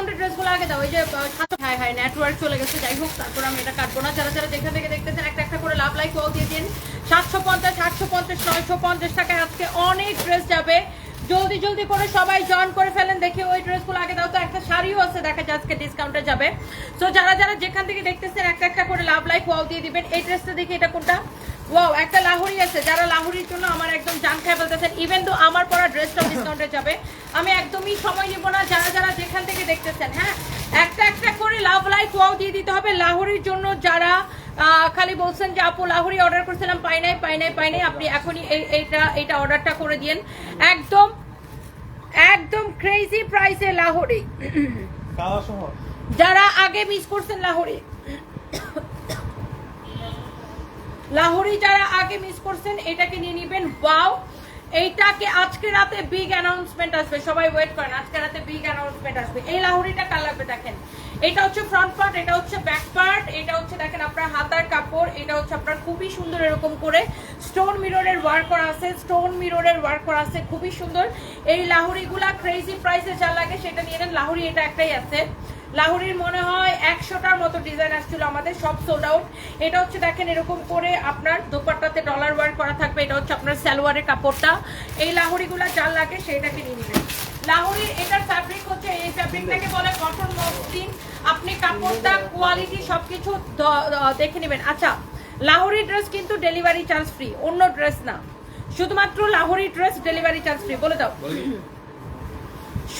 Discounted ড্রেসগুলো আগে দাও ওই যে হাই হাই নেটওয়ার্ক চলে গেছে, যাই হোক, তারপর আমি এটা কাটবো না। যারা যারা যেখান থেকে দেখতেছেন, একটা একটা করে লাভ লাইক দিয়ে দিন। সাতশো পঞ্চাশ, আটশো পঞ্চাশ, নয়শো পঞ্চাশ টাকায় আজকে অনেক ড্রেস যাবে। জলদি জলদি করে সবাই জয়েন করে ফেলেন, দেখি ওই ড্রেসগুলো আগে দাও। তো একটা শাড়িও আছে, দেখা যায় আজকে ডিসকাউন্টে যাবে। সো যারা যারা যেখান থেকে দেখতেছেন, একটা একটা করে লাভ লাইক দিয়ে দিবেন। এই ড্রেসটা দেখি এটা কোনটা? ওয়াও একটা লাহুরি আছে। যারা লাহুরির জন্য আমার একদম জান খায় বলতেছেন ইভেন তো আমার পরা ড্রেসটা ডিসকাউন্টে যাবে আমি একদমই সময় নিব না যারা যারা যেখান থেকে দেখতেছেন হ্যাঁ? একটা একটা করে লাভ লাইক ওয়াও দিয়ে দিতে হবে লাহুরির জন্য যারা খালি বলছেন যে আপু লাহুরি অর্ডার করছিলাম পাই নাই পাই নাই পাই নাই আপনি এখনই এই এইটা এইটা অর্ডারটা করে দিন একদম একদম ক্রেজি প্রাইসে লাহোরি যারা আগে মিস করছেন লাহোরি লাহোরি যারা আগে মিস করছেন, এটাকে নিয়ে নিবেন ওয়াও এইটাকে আজকে রাতে বিগ অ্যানাউন্সমেন্ট আসবে। সবাই ওয়েট করেন, আজকে রাতে বিগ অ্যানাউন্সমেন্ট আসবে। এই লাহোরিটা কার লাগবে দেখেন? এটা হচ্ছে ফ্রন্ট পার্ট এটা হচ্ছে ব্যাক পার্ট এটা হচ্ছে দেখেন আপনার হাতার কাপড়, এটা হচ্ছে আপনার খুবই সুন্দর এরকম করে স্টোন মিররের ওয়ার্ক করা আছে স্টোন মিররের ওয়ার্ক করা আছে, খুবই সুন্দর। এই লাহুরিগুলা ক্রেজি প্রাইসে যা লাগে সেটা নিয়ে নেন। লাহুরি এটা একটাই আছে। লাহুরির মনে হয় একশোটার মতো ডিজাইন আসছিল আমাদের, সব সোল্ড আউট এটা হচ্ছে দেখেন এরকম করে আপনার দোপাট্টাতে ডলার ওয়ার্ক করা থাকবে, এটা হচ্ছে আপনার সালোয়ারের কাপড়টা। এই লাহুরিগুলা যা লাগে সেটাকে নিয়ে নেবেন। লাহুরির এটার ফ্যাব্রিক হচ্ছে, এই ফ্যাব্রিকটাকে বলে কটন মসলিন আপনি কাপড়টা কোয়ালিটি সবকিছু দেখে নেবেন। আচ্ছা লাহোরি ড্রেস কিন্তু ডেলিভারি চার্জ ফ্রি অন্য ড্রেস না। শুধুমাত্র Lahori dress delivery charge free বলে দাও।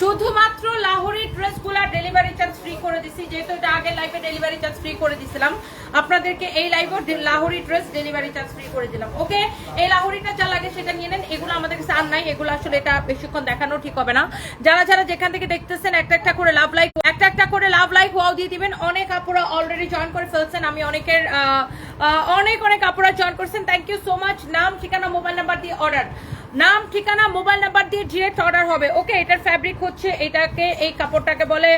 শুধুমাত্র লাহোরি ড্রেসগুলা ডেলিভারি চার্জ ফ্রি করে দিছি। যেহেতু এটা আগে লাইভে ডেলিভারি চার্জ ফ্রি করে দিছিলাম, আপনাদেরকে এই লাইভও Lahori dress delivery charge free করে দিলাম। ওকে এই লাহোরিটা যা লাগে সেটা নিয়ে নেন। এগুলো আমাদের কাছে আর নাই। এগুলো আসলে এটা বেশিক্ষণ দেখানো ঠিক হবে না। যারা যারা যেখান থেকে দেখতেছেন একটা একটা করে লাভ লাইক একটা একটা করে লাভ লাইক ওয়াও দিয়ে দিবেন। অনেক আপুরা অলরেডি জয়েন করে ফেলছেন। আমি অনেকের অনেক অনেক আপুরা জয়েন করছেন। থ্যাংক ইউ সো মাচ নাম, ঠিকানা মোবাইল নাম্বার দিয়ে অর্ডার নাম, ঠিকানা, মোবাইল নাম্বার দিয়ে ডিরেক্ট অর্ডার হবে। ওকে, এটার ফ্যাব্রিক হচ্ছে এটাকে, এই কাপড়টাকে বলে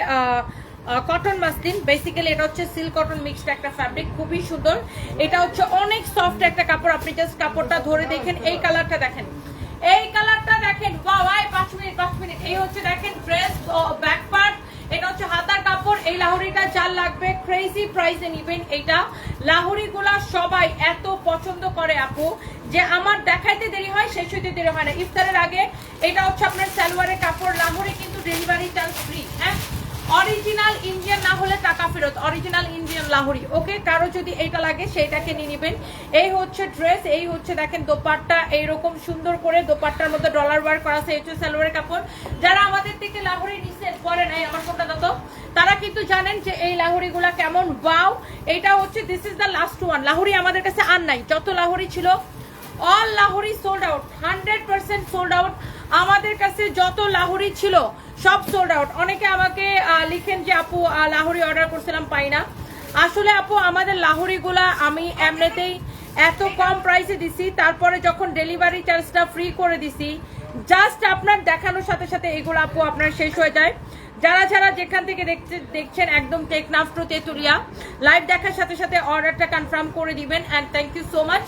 কটন মাসলিন বেসিক্যালি এটা হচ্ছে সিল্ক কটন মিক্সড একটা ফ্যাব্রিক খুবই সুন্দর। এটা হচ্ছে অনেক সফট একটা কাপড়। আপনি জাস্ট কাপড়টা ধরে দেখেন, এই কালারটা দেখেন। এই কালারটা দেখেন আই পাঁচ মিনিট পাঁচ মিনিট। এই হচ্ছে দেখেন ড্রেস ব্যাক পার্ট এটা হচ্ছে হাতার কাপড়, এই লাহোরিটা চাল লাগবে ক্রেজি এইটা সবাই এত পছন্দ করে আপু, যে আমার দেখাইতে দেরি হয় দেরি হয় না। ইফতারের আগে, এটা হচ্ছে আপনার সালোয়ারের কাপড় লাহোরে কিন্তু ডেলিভারি চার্জ ফ্রি হ্যাঁ? অরিজিনাল ইন্ডিয়ান না হলে টাকা ফেরত অরিজিনাল ইন্ডিয়ান লাহোরি ওকে কারও যদি এটা লাগে সেটাকে নিয়ে নেবেন। এই হচ্ছে ড্রেস এই হচ্ছে দেখেন দোপাট্টা, এইরকম সুন্দর করে দোপাট্টার মধ্যে ডলার ওয়ার করা আছে হচ্ছে সালোয়ারের কাপড়। যারা আমাদের থেকে লাহোরি নিচ্ছেন পরে নাই আমার ফোনটা দাও তো। তারা কিন্তু জানেন যে এই লাহোরিগুলা কেমন ওয়াও এটা হচ্ছে this is the last one Lahori আমাদের কাছে আর নাই। যত লাহোরি ছিল all Lahori sold out hundred percent sold out আমাদের কাছে যত লাহোরি ছিল, সব সোল্ড আউট অনেকে আমাকে লিখেন যে, আপু লাহোরি অর্ডার করছিলাম, পাই না। আসলে, আপু, আমাদের লাহোরিগুলা আমি এমনিতেই এত কম প্রাইসে দিছি, তারপরে যখন ডেলিভারি চার্জটা ফ্রি করে দিছি জাস্ট আপনার দেখানোর সাথে সাথে এগুলো, আপু, আপনার শেষ হয়ে যায়। যারা যারা যেখান থেকে দেখছে, দেখছেন একদম টেকনাফ টু লাইভ দেখার সাথে সাথে অর্ডারটা কনফার্ম করে দিবেন and thank you so much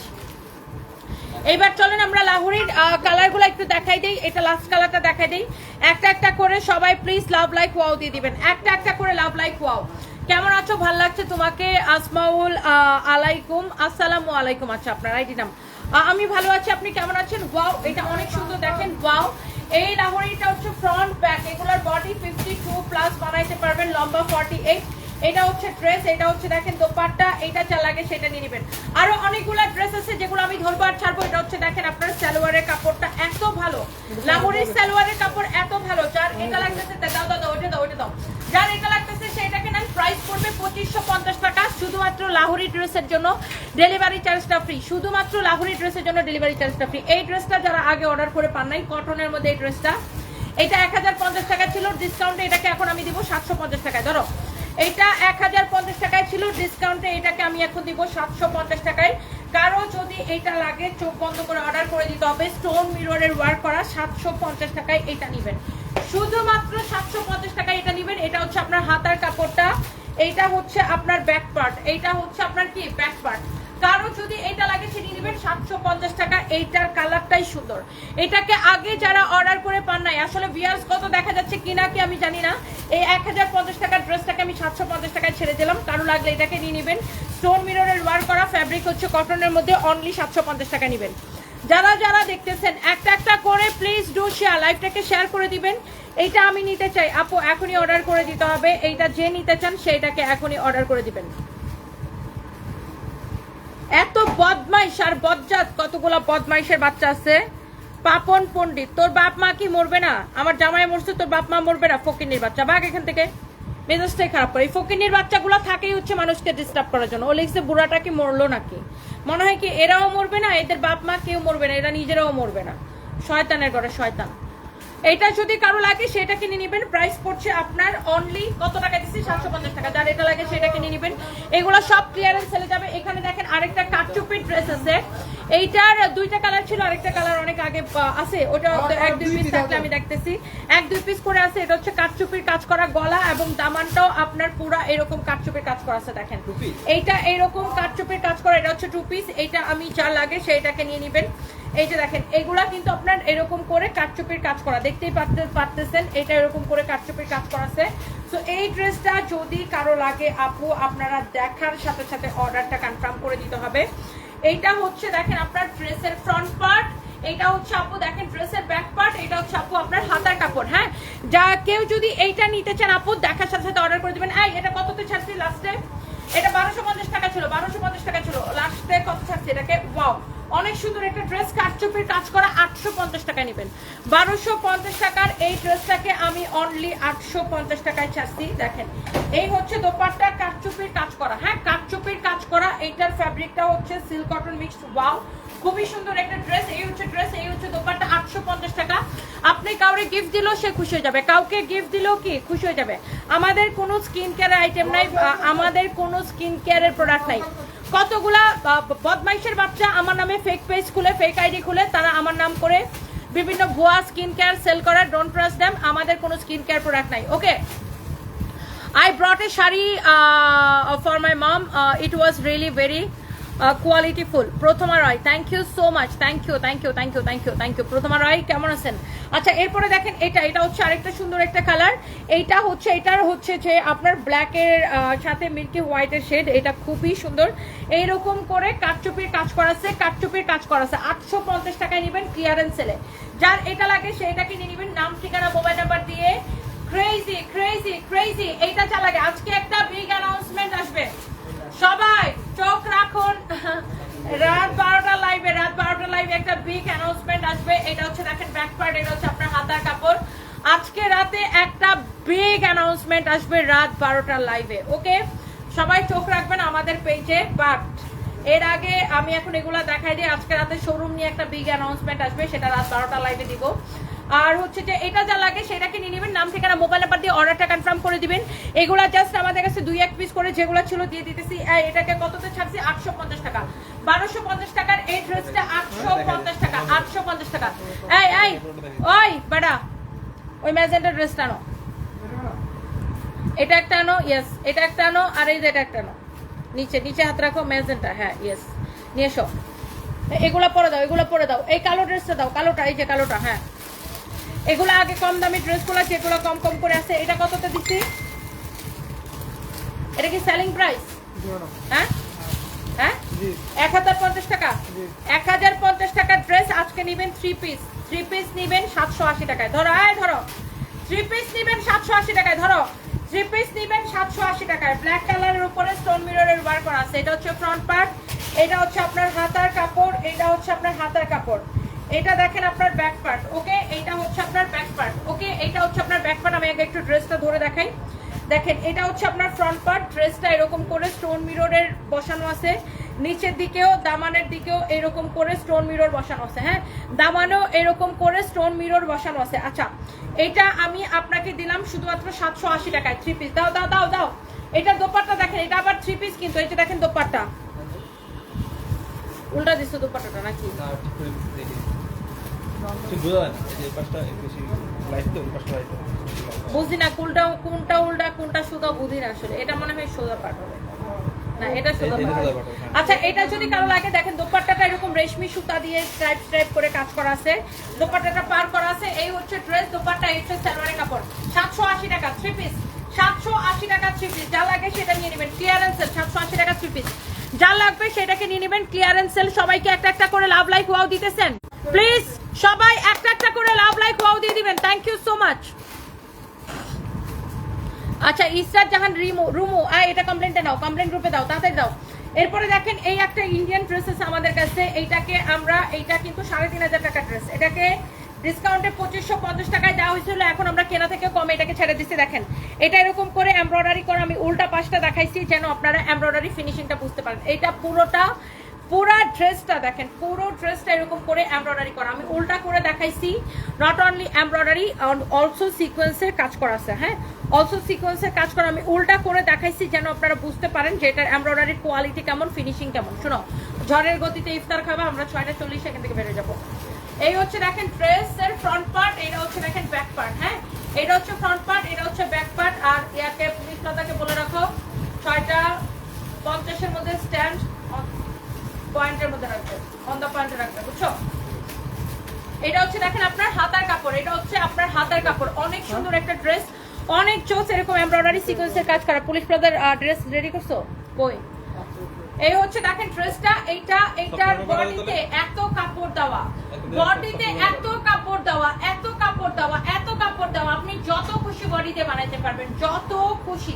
এইবার চলেন আমরা লাহোরির কালারগুলো একটু দেখাই দিই। এটা লাস্ট কালারটা দেখাই দিই। একটা একটা করে সবাই প্লিজ লাভ লাইক ওয়াও দিয়ে দিবেন। একটা একটা করে লাভ লাইক ওয়াও কেমন আছো? ভালো লাগছে তোমাকে? আসমাউল আলাইকুম। আসসালামু আলাইকুম। আচ্ছা আপনার আইডি নাম। আমি ভালো আছি। আপনি কেমন আছেন? ওয়াও এটা অনেক সুন্দর দেখেন। ওয়াও এই লাহোরিটা হচ্ছে ফ্রন্ট ব্যাক এগুলোর বডি ফিফটি টু প্লাস বানাইতে পারবেন, লম্বা ফর্টি এইট এটা হচ্ছে ড্রেস এটা হচ্ছে দেখেন দোপাট্টা, এটা যা লাগে সেটা নিয়ে নেবেন। আরও অনেকগুলো ড্রেস আছে যেগুলো আমি ধরবো আর ছাড়বো, এটা হচ্ছে দেখেন আপনার সালোয়ারের কাপড়টা এত ভালো। লাহোরের সালোয়ারের কাপড় এত ভালো, যার এটা লাগতেছে, দাও দাও ওটা দাও ওটা দাও। যার এটা লাগতেছে সেটাকে নেন প্রাইস পড়বে পঁচিশশো পঞ্চাশ টাকা, শুধুমাত্র লাহোরি ড্রেসের জন্য ডেলিভারি চার্জটা ফ্রি শুধুমাত্র লাহোরি ড্রেসের জন্য ডেলিভারি চার্জটা ফ্রি এই ড্রেসটা যারা আগে অর্ডার করে পান নাই কটনের মধ্যে এই ড্রেসটা এটা এক হাজার পঞ্চাশ টাকা ছিল ডিসকাউন্টে এটাকে এখন আমি দিব সাতশো টাকায়। ধরো এটা এক হাজার পঞ্চাশ টাকায় ছিল ডিসকাউন্টে এটাকে আমি এখন দিব সাতশো পঞ্চাশ টাকায়। কারও যদি এটা লাগে, চোখ বন্ধ করে অর্ডার করে দিতে হবে। স্টোন মিররের ওয়ার্ক করা সাতশো পঞ্চাশ টাকায় এটা নেবেন। শুধুমাত্র সাতশো পঞ্চাশ টাকায় এটা নেবেন। এটা হচ্ছে আপনার হাতার কাপড়টা, এইটা হচ্ছে আপনার ব্যাক পার্ট এইটা হচ্ছে আপনার কি? ব্যাক পার্ট কারও যদি এটা লাগে, সেটি নেবেন সাতশো পঞ্চাশ টাকা। এইটার কালারটাই সুন্দর। এটাকে আগে যারা অর্ডার করে পান নাই, আসলে ভিয়ার্স কত দেখা যাচ্ছে কিনা কি আমি জানি না। এই এক হাজার পঞ্চাশ টাকার ড্রেসটাকে আমি সাতশো পঞ্চাশ টাকায় ছেড়ে দিলাম। কারও লাগলে এটাকে নিয়ে নেবেন। স্টোন মিররের ওয়ার করা ফ্যাব্রিক হচ্ছে কটনের মধ্যে অনলি সাতশো পঞ্চাশ টাকা নেবেন। যারা যারা দেখতেছেন, একটা একটা করে প্লিজ ডু শেয়ার লাইভটাকে শেয়ার করে দিবেন। এইটা আমি নিতে চাই। আপু, এখনই অর্ডার করে দিতে হবে। এইটা যে নিতে চান, সেইটাকে এখনই অর্ডার করে দিবেন। এত বদমাইশ আর বজ্জাত, কতগুলো বদমাইশের বাচ্চা আছে। পাপন পণ্ডিত, তোর বাপ মা কি মরবে না? আমার জামাই মরছে, তোর বাপ মা মরবে না ফকিনির বাচ্চা। বাঘ এখান থেকে। মেজাজটাই খারাপ করে। এই ফকিনির বাচ্চাগুলো থাকেই হচ্ছে মানুষকে ডিস্টার্ব করার জন্য। ও লিখছে, বুড়াটা কি মরলো নাকি? মনে হয় কি, এরাও মরবে না, এদের বাপ মা কেউ মরবে না, এরা নিজেরাও মরবে না। শয়তানের ঘরে শয়তান। এটা যদি কারও লাগে সেটা কিনে নেবেন। প্রাইস পড়ছে আপনার অনলি কত টাকা দিচ্ছি? সাতশো পঞ্চাশ টাকা। যার এটা লাগে সেটা কিনে নেবেন। এগুলো সব ক্লিয়ারেন্স সেলে যাবে। এখানে দেখেন আরেকটা কাটচুপির ড্রেস আছে। এইটার দুইটা কালার ছিল আরেকটা কালার অনেক আগে আছে। ওটা এক দুই পিস থাকলে আমি দেখতেছি। এক দুই পিস করে আছে। এটা হচ্ছে কাটচুপির কাজ করা গলা এবং দামানটাও আপনার পুরা এরকম কাটচুপির কাজ করা আছে দেখেন। এইটা এরকম কাটচুপির কাজ করা এটা হচ্ছে টু পিস এইটা আমি যা লাগে সেইটাকে নিয়ে নেবেন। এই যে দেখেন, এগুলা কিন্তু আপনার এরকম করে কাটচুপির কাজ করা। দেখতেই পারতে- পারতেছেন, এটা এরকম করে কাটচুপির কাজ করা আছে। তো এই ড্রেসটা যদি কারও লাগে, আপু, আপনারা দেখার সাথে সাথে অর্ডারটা কনফার্ম করে দিতে হবে। এইটা হচ্ছে, দেখেন, আপনার ড্রেসের ফ্রন্ট পার্ট এটা হচ্ছে, আপু, দেখেন, ড্রেসের ব্যাক পার্ট এটা হচ্ছে, আপু, আপনার হাতার কাপড় হ্যাঁ? যা কেউ যদি এইটা নিতে চান, আপু, দেখার সাথে সাথে অর্ডার করে দিবেন। এই, এটা কততে ছাড়ছি লাস্টে এটা বারোশো পঞ্চাশ টাকা ছিল, বারোশো পঞ্চাশ টাকা ছিল। লাস্টে কত ছাড়ছি এটাকে? ওয়াও অনেক সুন্দর একটা ড্রেস কাটচুপির কাজ করা, আটশো পঞ্চাশ টাকায় নেবেন। বারোশো পঞ্চাশ টাকার এই ড্রেসটাকে আমি অনলি আটশো পঞ্চাশ টাকায় ছাড়ছি দেখেন, এই হচ্ছে দোপাট্টা কাটচুপির কাজ করা। হ্যাঁ কাটচুপির কাজ করা, এইটার ফ্যাব্রিকটা হচ্ছে সিল্ক কটন মিক্সড ওয়াও খুবই সুন্দর একটা ড্রেস এই হচ্ছে ড্রেস এই হচ্ছে দোপাট্টা, আটশো পঞ্চাশ টাকা। আপনি কাউরে গিফট দিলেও সে খুশি হয়ে যাবে। কাউকে গিফট দিলেও কি? খুশি হয়ে যাবে। আমাদের কোনো স্কিন কেয়ার আইটেম নাই আমাদের কোনো স্কিন কেয়ারের প্রোডাক্ট নাই। কতগুলা বদমাইশের বাচ্চা আমার নামে ফেক পেজ খুলে ফেক আইডি খুলে, তারা আমার নাম করে বিভিন্ন ভুয়া স্কিন কেয়ার সেল করে ডোন্ট ট্রাস্ট দেম আমাদের কোনো স্কিন কেয়ার প্রোডাক্ট নাই। Okay I brought a sari for my my it was it very full. Prathama Roy thank you so much thank you thank you thank you thank you thank you Prathama Roy, কেমন আছেন? আচ্ছা এরপরে দেখেন, এটা এটা হচ্ছে আরেকটা সুন্দর একটা কালার এইটা হচ্ছে, এটার হচ্ছে যে আপনার ব্ল্যাকের সাথে মিল্কি হোয়াইটের শেড এটা খুবই সুন্দর। এইরকম করে কাঠচুপির কাজ করা আছে, কাঠচুপির কাজ করা আছে। আটশো পঞ্চাশ টাকায় নেবেন ক্লিয়ারেন্স সেলে যার এটা লাগে সেটা কিনে নেবেন। নাম, ঠিকানা মোবাইল নাম্বার দিয়ে। ক্রেজি ক্রেজি ক্রেজি এইটা চালাগে আজকে একটা বিগ অ্যানাউন্সমেন্ট আসবে সবাই চোখ রাখুন রাত বারোটা লাইভে রাত বারোটা লাইভে একটা বিগ অ্যানাউন্সমেন্ট আসবে, এটা হচ্ছে দেখেন ব্যাক পার্ট এটা হচ্ছে আপনার হাতার কাপড়। আজকে রাতে একটা বিগ অ্যানাউন্সমেন্ট আসবে রাত বারোটার লাইভে ওকে? সবাই চোখ রাখবেন আমাদের পেজে বাট এর আগে আমি এখন এগুলা দেখাই দিই। আজকে রাতে শোরুম নিয়ে একটা বিগ অ্যানাউন্সমেন্ট আসবে, সেটা রাত বারোটা লাইভে দিব। আর হচ্ছে যে এটা যা লাগে সেটাকে নিয়ে নেবেন, নাম, ঠিকানা মোবাইল নাম্বার দিয়ে অর্ডারটা কনফার্ম করে দিবেন। এগুলা জাস্ট আমাদের কাছে দুই এক পিস করে যেগুলো ছিল দিয়ে দিতেছি। এটাকে কততে ছাড়ছি? আটশো পঞ্চাশ টাকা। বারোশো পঞ্চাশ টাকার এই ড্রেসটা আটশো পঞ্চাশ টাকা আটশো পঞ্চাশ টাকা। এই এই ওই বেটা ওই ম্যাজেন্টার ড্রেসটা আনো। এটা একটা আনো ইয়েস এটা একটা আনো আর এই যে এটা একটা আনো। নিচে নিচে হাত রাখো ম্যাজেন্টা হ্যাঁ ইয়েস নিয়ে এসো। এগুলা পরে দাও এগুলা পরে দাও। এই কালো ড্রেসটা দাও কালোটা এই যে কালোটা হ্যাঁ। এগুলো আগে কম দামি ড্রেসগুলো যেগুলো কম কম করে আছে এটা কততে দিচ্ছি? এটা কি সেলিং প্রাইস হ্যাঁ? হ্যাঁ? এক হাজার পঞ্চাশ টাকা? এক হাজার পঞ্চাশ টাকার ড্রেস আজকে নিবেন থ্রি পিস থ্রি পিস নিবেন সাতশো আশি টাকায়। ধরো আয় ধরো। থ্রি পিস নিবেন সাতশো আশি টাকায়। ধরো থ্রি পিস নিবেন সাতশো আশি টাকায়। ব্ল্যাক কালারের উপরে স্টোন মিররের ওয়ার্ক করা আছে। এটা হচ্ছে ফ্রন্ট পার্ট এটা হচ্ছে আপনার হাতার কাপড় এটা হচ্ছে আপনার হাতার কাপড়। এটা দেখেন আপনার ব্যাক পার্ট ওকে এটা হচ্ছে আপনার ব্যাক পার্ট ওকে এটা হচ্ছে আপনার ব্যাক পার্ট আমি আগে একটু ড্রেসটা ধরে দেখাই। দেখেন এটা হচ্ছে আপনার ফ্রন্ট পার্ট ড্রেসটা এরকম করে স্টোন মিররের বসানো আছে। নিচের দিকেও দামানের দিকেও এরকম করে স্টোন মিরর বসানো আছে হ্যাঁ? দামানেও এরকম করে স্টোন মিরর বসানো আছে। আচ্ছা এটা আমি আপনাকে দিলাম শুধুমাত্র সাতশো আশি টাকায় থ্রি পিস দাও দাও দাও দাও। এটা দোপাট্টা দেখেন এটা আবার থ্রি পিস কিন্তু এটা দেখেন দোপাট্টা। উল্টা দিচ্ছে দোপাট্টাটা নাকি? বোঝা না কোনটা কোনটা উল্টা কোনটা সোজা বুঝি না আসলে। এটা মনে হয় সোজা পাঠ হবে। না এটা হ্যাঁ। আচ্ছা এটা যদি কারও লাগে দেখেন দোপাট্টাটা এরকম রেশমি সুতা দিয়ে স্ট্রাইপ স্ট্রাইপ করে কাজ করা আছে। দোপাট্টাটা পার করা আছে এই হচ্ছে ড্রেস দোপাট্টা এই হচ্ছে সালোয়ারের কাপড়। সাতশো আশি টাকা থ্রি পিস সাতশো আশি টাকা থ্রি পিস যা লাগে সেটা নিয়ে নেবেন। ক্লিয়ারেন্স সেল সাতশো আশি টাকা থ্রি পিস যা লাগবে সেটাকে নিয়ে নেবেন। ক্লিয়ারেন্স সেল সবাইকে একটা একটা করে লাভ লাইক ওয়াও দিতেছেন। প্লিজ সবাই একটা একটা করে লাভ লাইক ওয়াও দিয়ে দিবেন। থ্যাংক ইউ সো মাচ আচ্ছা ইসরাত জাহান, রিমু, রুমু, আয়, এটা কমপ্লেনটা নাও কমপ্লেন গ্রুপে দাও, তাড়াতাড়ি দাও। এরপরে দেখেন, এই একটা ইন্ডিয়ান ড্রেস আছে আমাদের কাছে, এইটাকে আমরা, এইটা কিন্তু সাড়ে তিন হাজার টাকা ড্রেস এটাকে ডিসকাউন্টে পঁচিশশো পঞ্চাশ টাকায় দেওয়া হয়েছিল, এখন আমরা কেনা থেকে কমে এটাকে ছেড়ে দিচ্ছি, দেখেন। এটা এরকম করে এমব্রয়ডারি করে, আমি উল্টা পাশটা দেখাইছি, যেন আপনারা এমব্রয়ডারি ফিনিশিংটা বুঝতে পারেন। এটা পুরোটা, পুরা ড্রেসটা দেখেন, পুরো ড্রেসটা এরকম করে এমব্রয়ডারি করা। আমি উল্টা করে দেখাইছি নট অনলি এমব্রয়ডারি অলসো সিকোয়েন্সের কাজ করা আছে হ্যাঁ? অলসো সিকোয়েন্সের কাজ করা, আমি উল্টা করে দেখাইছি যেন আপনারা বুঝতে পারেন যে এটার এমব্রয়ডারির কোয়ালিটি কেমন ফিনিশিং কেমন। শোনো, ঝড়ের গতিতে ইফতার খাবে, আমরা ছয়টা চল্লিশ এখান থেকে বেড়ে যাব। এই হচ্ছে দেখেন ড্রেসের ফ্রন্ট পার্ট এটা হচ্ছে দেখেন ব্যাক পার্ট হ্যাঁ? এটা হচ্ছে ফ্রন্ট পার্ট এটা হচ্ছে ব্যাক পার্ট আর ইয়াকে দাদাকে বলে রাখো, ছয়টা পঞ্চাশের মধ্যে স্ট্যান্ড পয়েন্টের মধ্যে রাখবে অন দ্য পয়েন্টে রাখবে, বুঝছ? এটা হচ্ছে দেখেন আপনার হাতার কাপড়, এটা হচ্ছে আপনার হাতার কাপড়। অনেক সুন্দর একটা ড্রেস অনেক চোস এরকম এমব্রয়ডারি সিকোয়েন্সের কাজ করা। পুলিশ ব্রাদার ড্রেস রেডি করছ? কই? এই হচ্ছে দেখেন ড্রেসটা এইটা এইটার বডিতে এত কাপড় দেওয়া। বডিতে এত কাপড় দেওয়া এত কাপড় দেওয়া এত কাপড় দেওয়া। আপনি যত খুশি বডি দিয়ে বানাইতে পারবেন যত খুশি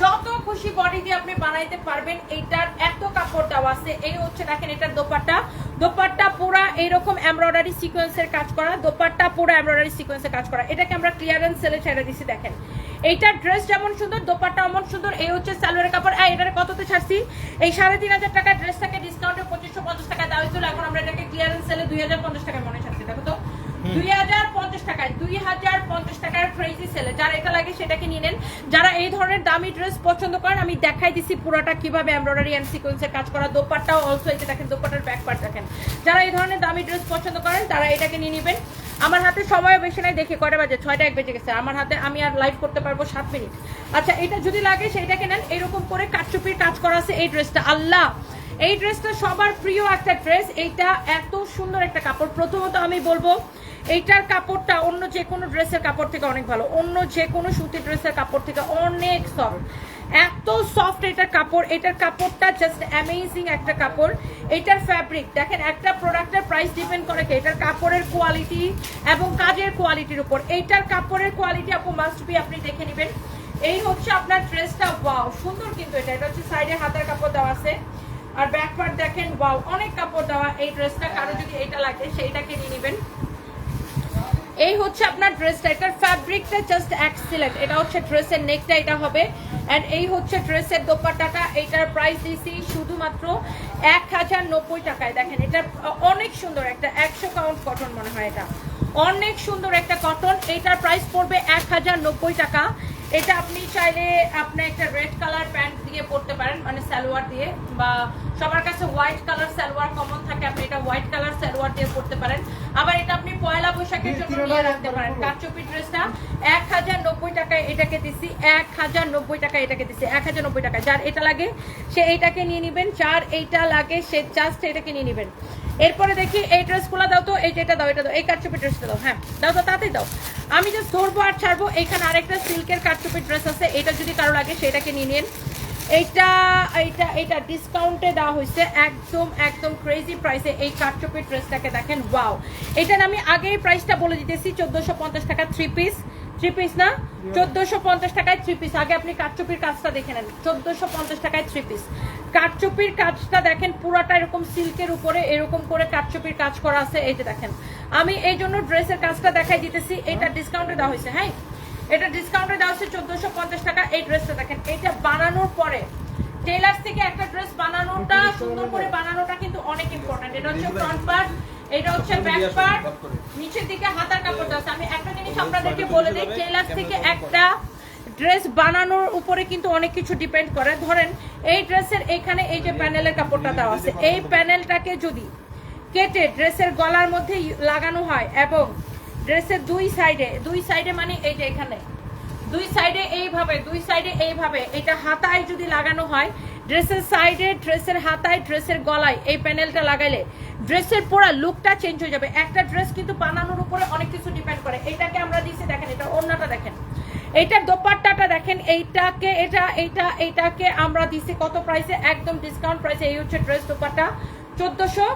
যত খুশি বডি দিয়ে আপনি বানাইতে পারবেন এইটার এত কাপড় দেওয়া আছে। এই হচ্ছে দেখেন এটার দোপাট্টা। দোপাট্টা পুরা এইরকম এমব্রয়ডারি সিকোয়েন্সের কাজ করা, দোপাট্টা পুরা এমব্রয়ডারি সিকোয়েন্সের কাজ করা। এটাকে আমরা ক্লিয়ারেন্স সেলে ছেড়ে দিছি, দেখেন। এইটা ড্রেস যেমন সুন্দর, দোপাট্টা অমন সুন্দর, এই হচ্ছে সালোয়ারের কাপড়। আর এটার কততে ছাড়ছি? এই সাড়ে তিন হাজার টাকা ড্রেসটাকে ডিসকাউন্টে পঁচিশশো পঞ্চাশ টাকা দেওয়া হয়েছিল, এখন আমরা এটাকে ক্লিয়ারেন্স সেলে দুই হাজার পঞ্চাশ টাকায় মনে ছাড়ছি। দেখো তো দুই হাজার পঞ্চাশ টাকায়, দুই হাজার পঞ্চাশ সেলে যারা এটা লাগে সেটাকে নিয়ে নেন। যারা এই ধরনের দামি ড্রেস পছন্দ করেন, আমি দেখাই দিছি পুরোটা কীভাবে অ্যান্ড কাজ করা। দেখেন পার্ট দেখেন। যারা এই ধরনের দামি ড্রেস পছন্দ করেন, তারা এটাকে নিয়ে আমার হাতে সময় বেশি নাই, দেখে কয়টা বাজে, ছয়টা এক বেজে গেছে। আমার হাতে আমি আর লাইভ করতে পারব সাত মিনিট। আচ্ছা এটা যদি লাগে সেইটাকে নেন। এরকম করে কাটচুপির কাজ করা আছে এই ড্রেসটা আল্লাহ! এই ড্রেসটা সবার প্রিয় একটা ড্রেস এইটা এত সুন্দর একটা কাপড়। প্রথমত আমি বলব এইটার কাপড়টা, অন্য যে কোনো ড্রেসের কাপড় থেকে অনেক ভালো। অন্য যে কোনো সুতির ড্রেসের কাপড় থেকে অনেক সফট এত সফট এটার কাপড়। এটার কাপড়টা জাস্ট অ্যামেজিং একটা কাপড়। এটার ফ্যাব্রিক দেখেন, একটা প্রোডাক্টের প্রাইস ডিপেন্ড করে কি? এটার কাপড়ের কোয়ালিটি এবং কাজের কোয়ালিটির উপর। এইটার কাপড়ের কোয়ালিটি আপু মাস্ট বি আপনি দেখে নেবেন। এই হচ্ছে আপনার ড্রেসটা ওয়াও সুন্দর কিন্তু এটা। এটা হচ্ছে সাইডে হাতের কাপড় দেওয়া আছে। আর ব্যাক পার্ট দেখেন ওয়াও অনেক কাপড় দেওয়া এই ড্রেসটা কারও যদি এটা লাগে সেইটাকে নিয়ে নেবেন। এই হচ্ছে আপনার ড্রেসটা এটার ফ্যাব্রিকটা জাস্ট এক্সিলেন্ট এটা হচ্ছে ড্রেসের নেকটা এটা হবে। এন্ড এই হচ্ছে ড্রেসের দোপাট্টাটা এটার প্রাইস দিছি শুধুমাত্র এক হাজার নব্বই টাকায়। দেখেন, এটা অনেক সুন্দর একটা একশো কাউন্ট কটন মনে হয় এটা। অনেক সুন্দর একটা কটন এটার প্রাইস পড়বে এক হাজার নব্বই টাকা। এটা আপনি চাইলে আপনি একটা রেড কালার প্যান্ট দিয়ে পরতে পারেন মানে সালোয়ার দিয়ে বা সবার কাছে হোয়াইট কালার সালোয়ার কমন থাকে আপনি এটা হোয়াইট কালার সালোয়ার দিয়ে পরতে পারেন। আবার এটা আপনি পয়লা বৈশাখের জন্য নিয়ে রাখতে পারেন। কারচুপি ড্রেসটা এক হাজার নব্বই টাকায় এটাকে দিছি এক হাজার নব্বই টাকায় এটাকে দিছি এক হাজার নব্বই টাকা যার এটা লাগে সে এইটাকে নিয়ে নিবেন যার এইটা লাগে সে জাস্ট এটাকে নিয়ে নিবেন। এরপরে দেখি এই ড্রেসগুলো দাও তো এই যেটা দাও এটা দাও এই কারচুপি ড্রেসটা দাও হ্যাঁ দাও তো তাতেই দাও। আমি জাস্ট ধরবো আর ছাড়বো এখানে আরেকটা সিল্কের কারচুপি ড্রেস আছে এটা যদি কারও লাগে সেটাকে নিয়ে নিন। এইটা এইটা এইটা ডিসকাউন্টে দেওয়া হয়েছে একদম একদম ক্রেজি প্রাইসে এই কারচুপির ড্রেসটাকে দেখেন ওয়াও এটার আমি আগেই প্রাইসটা বলে দিতেছি চোদ্দোশো পঞ্চাশ টাকা থ্রি পিস থ্রি পিস না? চোদ্দোশো পঞ্চাশ টাকায় থ্রি পিস আগে আপনি কারচুপির কাজটা দেখে নেন। চোদ্দোশো পঞ্চাশ টাকায় থ্রি পিস কারচুপির কাজটা দেখেন পুরাটা এরকম সিল্কের উপরে এরকম করে কারচুপির কাজ করা আছে এই যে দেখেন। আমি এই জন্য ড্রেসের কাজটা দেখাই দিতেছি এটা ডিসকাউন্টে দেওয়া হয়েছে হ্যাঁ? এটা ডিসকাউন্টে দেওয়া হচ্ছে চোদ্দোশো পঞ্চাশ টাকা। এই ড্রেসটা দেখেন এটা বানানোর পরে টেলার থেকে একটা ড্রেস বানানোটা সুন্দর করে বানানোটা কিন্তু অনেক ইম্পর্টেন্ট এটা হচ্ছে ফ্রন্ট পার্ট এটা হচ্ছে ব্যাক পার্ট নিচের দিকে হাতার কাপড়টা আছে। আমি একটা জিনিস আপনাদেরকে বলে দিই টেলার থেকে একটা ড্রেস বানানোর উপরে কিন্তু অনেক কিছু ডিপেন্ড করে। ধরেন এই ড্রেসের এখানে এই যে প্যানেলের কাপড়টা দেওয়া আছে এই প্যানেলটাকে যদি কেটে ড্রেসের গলার মধ্যে লাগানো হয় এবং ড্রেসের দুই সাইডে দুই সাইডে মানে এই যে এখানে। দুই সাইডে এইভাবে, দুই সাইডে এইভাবে, এটা হাতায় যদি লাগানো হয়, ড্রেসের সাইডে, ড্রেসের হাতায়, ড্রেসের গলায়, এই প্যানেলটা লাগাইলে ড্রেসের পুরো লুকটা চেঞ্জ হয়ে যাবে। একটা ড্রেস কিন্তু বানানোর উপরে অনেক কিছু ডিপেন্ড করে। এইটাকে আমরা দিয়েছি, দেখেন, এটা অন্যটা দেখেন। এইটার দোপাট্টাটা দেখেন, এইটাকে, এটা, এইটা, এইটাকে আমরা দিছি কত প্রাইসে একদম ডিসকাউন্ট প্রাইসে এই হচ্ছে ড্রেস দোপাট্টা। চোদ্দশো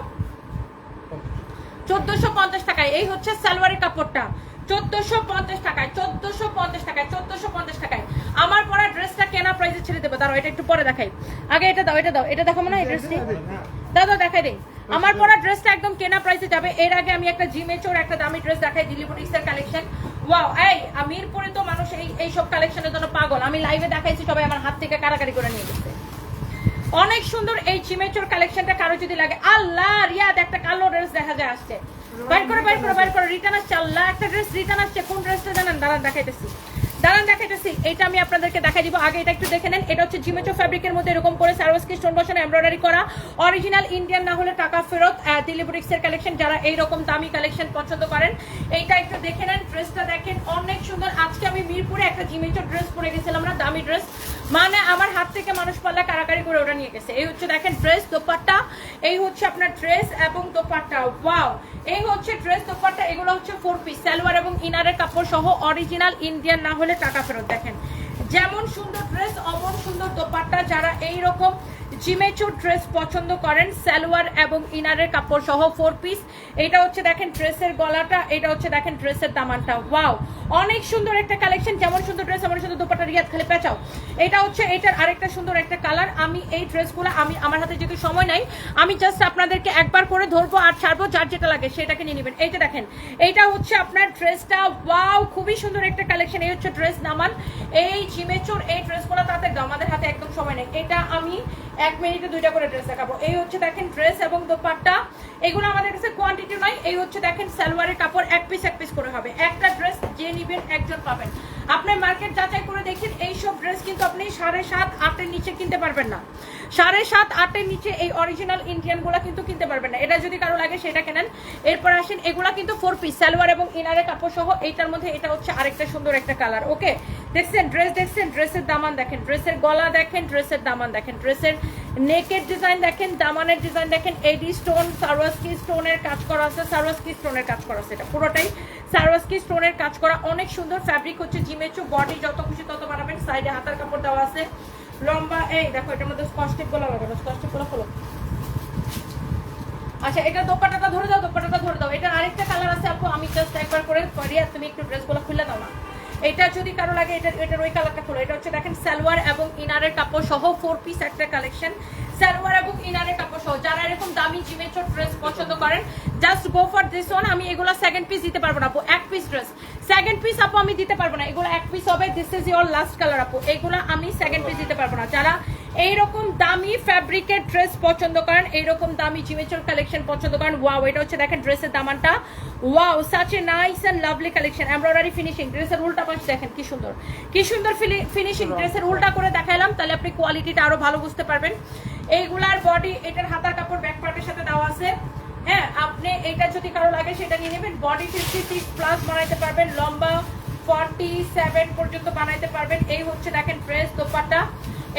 চোদ্দশো পঞ্চাশ টাকায়। এই হচ্ছে সালোয়ারের কাপড়টা। চোদ্দশো পঞ্চাশ টাকায়, চোদ্দশো পঞ্চাশ টাকায়, চোদ্দশো পঞ্চাশ টাকায়। আমার পরা ড্রেসটা কেনা প্রাইসে ছেড়ে দেবো। দাঁড়াও, এটা একটু পরে দেখাই। আগে এটা দাও এটা দাও। এটা দেখো না এই ড্রেসটি? দাদা দেখাই দিই। আমার পরা ড্রেসটা একদম কেনা প্রাইসে যাবে। এর আগে আমি একটা জিমেচোর একটা দামি ড্রেস দেখাই, দিল্লি বুটিক্সের কালেকশন ওয়াও, এই মিরপুরে তো মানুষ এই, এইসব কালেকশনের জন্য পাগল। আমি লাইভে দেখাইছি, সবাই আমার হাত থেকে কারাকারি করে নিয়ে গেছে। অনেক সুন্দর এই চিমেচোর কালেকশনটা কারও যদি লাগে, আল্লাহ, রিয়াদ, একটা কালো ড্রেস দেখা যায় আসছে বাইর করে বাইর করে বাইর করে রিটার্ন আসছে, আল্লাহ, একটা ড্রেস রিটার্ন আসছে। কোন ড্রেসটা জানেন? দাঁড়ান, দেখাইতেছি। দাঁড়ান দেখাইতেছি। এটা আমি আপনাদেরকে দেখাই দিব। আগে এটা একটু দেখে নেন। এটা হচ্ছে জিমেচো ফ্যাব্রিকের মধ্যে এরকম করে সার্ভিসকে স্টোন বসানো এমব্রয়ডারি করা। অরিজিনাল ইন্ডিয়ান না হলে টাকা ফেরত দিল্লি কালেকশন যারা এইরকম দামি কালেকশন পছন্দ করেন, এইটা একটু দেখে নেন। ড্রেসটা দেখেন, অনেক সুন্দর। আজকে আমি মিরপুরে একটা জিমেচো ড্রেস পরে গেছিলাম না, দামি ড্রেস মানে আমার হাত থেকে মানুষ পাল্লা কারাকারি করে ওটা নিয়ে গেছে। এই হচ্ছে দেখেন ড্রেস দোপাট্টা। এই হচ্ছে আপনার ড্রেস এবং দোপাট্টা। ওয়াও এই হচ্ছে ড্রেস দোপাট্টা। এগুলো হচ্ছে ফোর পিস সালোয়ার এবং ইনারের কাপড় সহ অরিজিনাল ইন্ডিয়ান না হলে টাকা ফেরত দেখেন। যেমন সুন্দর ড্রেস অমন সুন্দর দোপাট্টা যারা এই রকম জিমেচুর ড্রেস পছন্দ করেন, সালোয়ার এবং ইনারের কাপড় সহ ফোর পিস এটা হচ্ছে দেখেন ড্রেসের গলাটা, এটা হচ্ছে দেখেন ড্রেসের দামানটা। ওয়াও অনেক সুন্দর একটা কালেকশন যেমন সুন্দর ড্রেস এমন সুন্দর দুপাটা রিয়াদ খালি পেঁচাও। এটা হচ্ছে, এটার আরেকটা সুন্দর একটা কালার আমি এই ড্রেসগুলো, আমি, আমার হাতে যেহেতু সময় নাই, আমি জাস্ট আপনাদেরকে একবার করে ধরবো আর ছাড়বো, যার যেটা লাগে সেটাকে নিয়ে নেবেন। এইটা দেখেন এইটা হচ্ছে আপনার ড্রেসটা। ওয়াও খুবই সুন্দর একটা কালেকশন এই হচ্ছে ড্রেস নামান এই জিমেচোর এই ড্রেসগুলো তাতে আমাদের হাতে একদম সময় নেই। এটা আমি এক মিনিটে দুইটা করে ড্রেস দেখাবো। এই হচ্ছে দেখেন ড্রেস এবং দোপাট্টা। এগুলো আমাদের কাছে কোয়ান্টিটি নয় এই হচ্ছে দেখেন সালোয়ারের কাপড়, এক পিস এক পিস করে হবে। একটা ড্রেস যে নিবেন একজন পাবেন। আপনার মার্কেট যাচাই করে দেখেন, এইসব ড্রেস কিন্তু আপনি সাড়ে সাত, আটের নিচে কিনতে পারবেন না। সাড়ে সাত আটের নিচে এই অরিজিনাল ইন্ডিয়ানগুলা কিন্তু কিনতে পারবেন না। এটা যদি কারও লাগে, সেটা কেনেন। এরপর আসেন, এগুলা কিন্তু ফোর পিস সালোয়ার এবং ইনারের কাপড় সহ, এইটার মধ্যে এটা হচ্ছে আরেকটা সুন্দর একটা কালার ওকে দেখছেন ড্রেস দেখছেন ড্রেসের দামান দেখেন ড্রেসের গলা দেখেন ড্রেসের দামান দেখেন ড্রেসের নেকের ডিজাইন দেখেন, দামানের ডিজাইন দেখেন এডি স্টোন সারওয়াস্কি স্টোনের কাজ করা আছে সারওয়াস্কি স্টোনের কাজ করা আছে, এটা পুরোটাই সারওয়াস্কি স্টোনের কাজ করা, অনেক সুন্দর ফ্যাব্রিক হচ্ছে, জিমেচু বডি যত খুশি তত বানাবেন সাইডে হাতার কাপড় দেওয়া আছে। লম্বা, এই দেখো, এটার মধ্যে স্কস্টিকগুলো লাগানো স্কস্টিকগুলো খোলো। আচ্ছা এটা দোপাটাটা ধরে দাও দোপাটাটা ধরে দাও। এটা আরেকটা কালার আছে, আপু, আমি জাস্ট একবার করে রিয়া তুমি একটু ড্রেসগুলো খুলে দাও না। এটা যদি কারও লাগে, এটা, এটার ওই কালারটা খোলো। এটা হচ্ছে, দেখেন, সালোয়ার এবং ইনারের কাপড় সহ ফোর পিস একটা কালেকশন সালোয়ার এবং ইনারের কাপড় সহ, যারা এরকম দামি, জিমেচোর ড্রেস পছন্দ করেন just go for this one আমি এগুলো সেকেন্ড পিস দিতে পারব না, আপু, এক পিস ড্রেস সেকেন্ড পিস আপু আমি দিতে পারব না। এগুলো এক পিস হবে। This is your last colour আপু। এগুলো আমি সেকেন্ড পিস দিতে পারব না। যারা এইরকম দামি ফ্যাব্রিকের ড্রেস পছন্দ করেন এইরকম দামি জিমেচোর কালেকশন পছন্দ করেন ওয়াও এটা হচ্ছে দেখেন ড্রেসের দামানটা। Wow such a nice and lovely collection embroidery finishing ড্রেসের উল্টা পাশ দেখেন কি সুন্দর। কি সুন্দর ফিনিশিং ড্রেসের উল্টা করে দেখাইলাম। তাহলে আপনি কোয়ালিটিটা আরও ভালো বুঝতে পারবেন। এইগুলার বডি এটার হাতার কাপড় ব্যাক পার্টের সাথে দেওয়া আছে। হ্যাঁ আপনি এটা যদি কারও লাগে সেটা নিয়ে নেবেন। বডি ফিফটি সিক্স প্লাস বানাইতে পারবেন লম্বা ফর্টি সেভেন পর্যন্ত বানাইতে পারবেন। এই হচ্ছে দেখেন ড্রেস দোপাট্টা।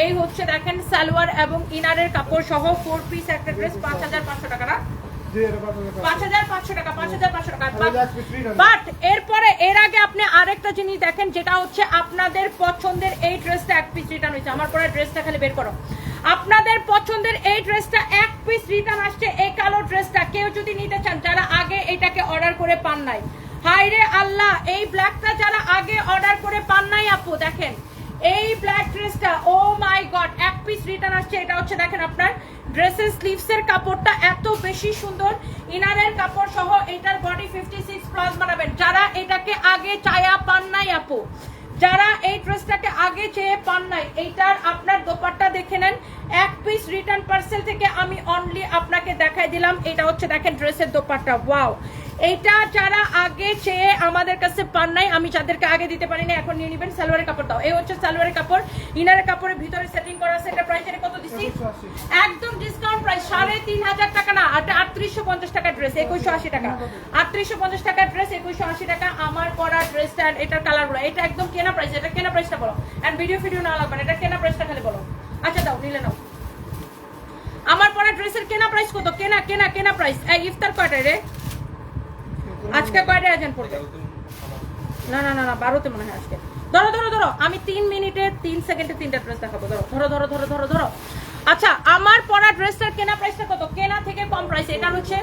এই হচ্ছে দেখেন সালোয়ার এবং ইনারের কাপড় সহ ফোর পিস একটা ড্রেস পাঁচ হাজার পাঁচশো টাকা না? এরপরে এর আগে আপনি আরেকটা জিনিস দেখেন যেটা হচ্ছে আপনাদের পছন্দের এই ড্রেসটা এক পিস রিটার্ন হয়েছে আমার পরে ড্রেসটা খালি বের করো। আপনাদের পছন্দের এই ড্রেসটা, এক পিস রিটার্ন আসছে, এই কালো ড্রেসটা। কেউ যদি নিতে চান, যারা আগে এটাকে অর্ডার করে পান নাই। হাইরে আল্লাহ, এই ব্ল্যাকটা যারা আগে অর্ডার করে পান নাই, আপু, দেখেন। এই ব্ল্যাক ড্রেসটা ও মাই গড এক পিস রিটার্ন আসছে। এটা হচ্ছে, দেখেন আপনার ড্রেসের স্লিভস এর কাপড়টা এত বেশি সুন্দর। ইনারের কাপড় সহ এটার বডি ফিফটি সিক্স প্লাস বানাবেন। যারা এটাকে আগে চায়া পান নাই, আপু যারা এই ড্রেসটাকে আগে চেয়ে পান নাই, এইটার আপনার দোপাট্টা দেখে নেন। এক পিস রিটার্ন পার্সেল থেকে আমি অনলি আপনাকে দেখাই দিলাম। এটা হচ্ছে দেখেন ড্রেসের দোপাট্টা। ওয়াও এইটা যারা আগে চেয়ে আমাদের কাছে পান নাই, আমি যাদেরকে আগে দিতে পারি না এখন নিয়ে নেবেন সালোয়ারের কাপড় দাও। এই হচ্ছে সালোয়ারের কাপড়। ইনারের কাপড়ের ভিতরে সেটিং করা আছে, এটা প্রাইস এটা কত দিচ্ছি একদম ডিসকাউন্ট প্রাইস সাড়ে তিন হাজার টাকা না এটা আটত্রিশশো পঞ্চাশ টাকা ড্রেস একুশশো আশি টাকা। আটত্রিশশো পঞ্চাশ টাকা ড্রেস একুশশো আশি টাকা। আমার পরা ড্রেসটা এটার কালারগুলো এটা একদম কেনা প্রাইস এটা কেনা প্রাইসটা বলো। এন্ড ভিডিও ফিডিও না লাগবে এটা কেনা প্রাইসটা খালি বলো। আচ্ছা দাও, নিলে নাও। আমার পরা ড্রেসের কেনা প্রাইস কত? কেনা কেনা কেনা প্রাইস ইফতার কয়টায় রে? আজকে কয়টায় এজেন্ট পড়বে না না না না, বারোতে মনে হয় আজকে। ধরো ধরো ধরো, আমি তিন মিনিটে, তিন সেকেন্ডে তিনটা ড্রেস দেখাবো। ধরো ধরো ধরো ধরো ধরো ধরো। আচ্ছা আমার পরা ড্রেসটার কেনা প্রাইসটা কত? কেনা থেকে কম প্রাইস এটা হচ্ছে,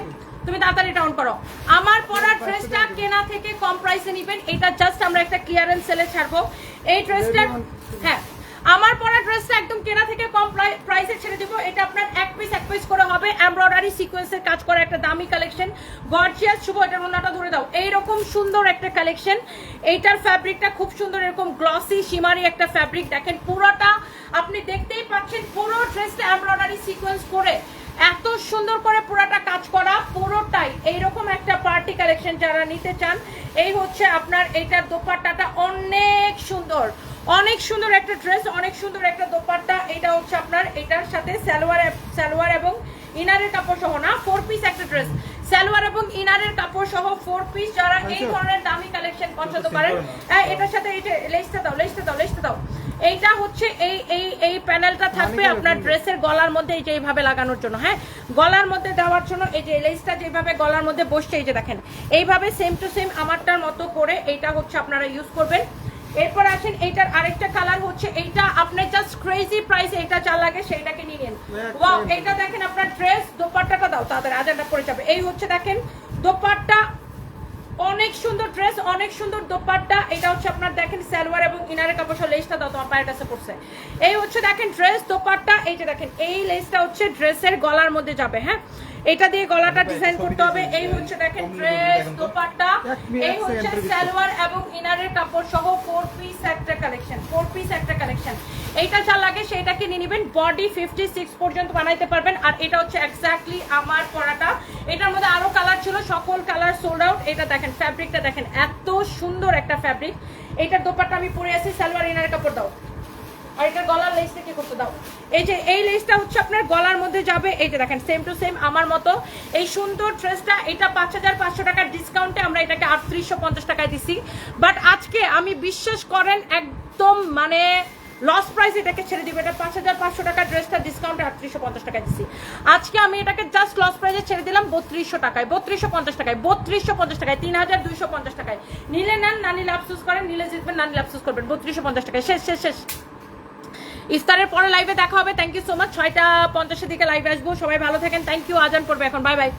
তুমি তাড়াতাড়ি ডাউন করো। আমার পরা ড্রেসটা কেনা থেকে কম প্রাইসে নিবেন, এটা জাস্ট আমরা একটা ক্লিয়ারেন্স সেলে ছাড়বো। এই ড্রেসটার হ্যাঁ আমার পরা ড্রেসটা একদম কেনা থেকে কম প্রাইসে ছেড়ে দিব। এটা আপনার এক পিস এক পিস করে হবে। এমব্রয়ডারি সিকোয়েন্সের কাজ করা একটা দামি কালেকশন গর্জিয়াস শুভ, এটার ওনাটা ধরে দাও। এইরকম সুন্দর একটা কালেকশন এইটার ফ্যাব্রিকটা খুব সুন্দর, এরকম গ্লসি সিমারি একটা ফ্যাব্রিক দেখেন পুরোটা, আপনি দেখতেই পাচ্ছেন পুরো ড্রেসটা এমব্রয়ডারি সিকোয়েন্স করে। এত সুন্দর করে পুরোটা কাজ করা, পুরোটাই এইরকম একটা পার্টি কালেকশন যারা নিতে চান, এই হচ্ছে আপনার এইটার দোপাট্টাটা অনেক সুন্দর। অনেক সুন্দর একটা ড্রেস অনেক সুন্দর একটা দোপাট্টা। এটা হচ্ছে আপনার এটার সাথে সালোয়ার সালোয়ার এবং ইনারের কাপড় সহ না ফোর পিস একটা ড্রেস সালোয়ার এবং ইনারের কাপড় সহ ফোর পিস যারা এই ধরনের দামি কালেকশন পছন্দ করেন হ্যাঁ, এটার সাথে এই যে লেসটা দাও লেসটা দাও লেসটা দাও। এইটা হচ্ছে এই এই এই প্যানেলটা থাকবে আপনার ড্রেসের গলার মধ্যে এই যে এইভাবে লাগানোর জন্য হ্যাঁ? গলার মধ্যে দেওয়ার জন্য এই যে লেসটা যেভাবে গলার মধ্যে বসছে এই যে দেখেন। এইভাবে সেম টু সেম আমারটার মতো করে এইটা হচ্ছে আপনারা ইউজ করবেন। এরপর আসেন এইটার আরেকটা কালার হচ্ছে এইটা আপনার জাস্ট ক্রেজি প্রাইস এটা যা লাগে সেইটাকে নিয়ে নিন। ওয়াও এটা দেখেন আপনার ড্রেস দোপাট্টাটা দাও তাদের আজানটা পড়ে যাবে। এই হচ্ছে দেখেন দোপাট্টা অনেক সুন্দর ড্রেস অনেক সুন্দর দোপাট্টা। এটা হচ্ছে আপনার দেখেন সালোয়ার এবং ইনারের কাপড় সহ লেসটা দাও তোমার পায়ের কাছে পড়ছে। এই হচ্ছে দেখেন ড্রেস দোপাট্টা এই যে দেখেন এই লেসটা হচ্ছে ড্রেসের গলার মধ্যে যাবে হ্যাঁ? এটা দিয়ে গলাটা ডিজাইন করতে হবে। এই হচ্ছে দেখেন ড্রেস দোপাট্টা, এই হচ্ছে সালোয়ার এবং ইনারের কাপড় সহ ফোর পিস একটা কালেকশন ফোর পিস একটা কালেকশন এইটা যা লাগে সেটাকে নিয়ে নেবেন বডি ফিফটি সিক্স পর্যন্ত বানাইতে পারবেন। আর এটা হচ্ছে এক্স্যাক্টলি আমার পরাটা। এটার মধ্যে আরও কালার ছিল, সকল কালার সোল্ড আউট এটা দেখেন ফ্যাব্রিকটা দেখেন, এত সুন্দর একটা ফ্যাব্রিক এইটার দোপাট্টা আমি পরে আছি, সালোয়ার, ইনারের কাপড় দাও। আর এটা গলার করতে দাও। এই যে, এই হচ্ছে আপনার গলার মধ্যে যাবে, এই যে দেখেন সেম টু সেম আমার মতো। এই সুন্দর ড্রেসটা পাঁচ হাজার পাঁচশো টাকার ডিসকাউন্টে আমরা এটাকে আটত্রিশশো পঞ্চাশ টাকায় বাট আজকে আমি বিশ্বাস করেন, একদম মানে লস প্রাইস এটাকে ছেড়ে দিব। এটা পাঁচ হাজার পাঁচশো টাকার ড্রেসটা ডিসকাউন্টে আটত্রিশশো পঞ্চাশ টাকায় দিচ্ছি আজকে আমি এটাকে জাস্ট লস প্রাইসে ছেড়ে দিলাম বত্রিশশো টাকায়, বত্রিশশো পঞ্চাশ টাকায়, বত্রিশশো পঞ্চাশ টাকায়, তিন হাজার দুইশো পঞ্চাশ টাকায়। নিলে নেন, না নিলে আফসোস করেন, নিলে জিতবেন, না নিলে আফসোস করবেন, বত্রিশশো পঞ্চাশ টাকায়। শেষ শেষ শেষ। ইফতারের পরে লাইভে দেখা হবে। থ্যাংক ইউ সো মাচ ছয়টা পঞ্চাশের দিকে লাইভে আসব। সবাই ভালো থাকেন। থ্যাংক ইউ আজান পড়বে এখন। Bye bye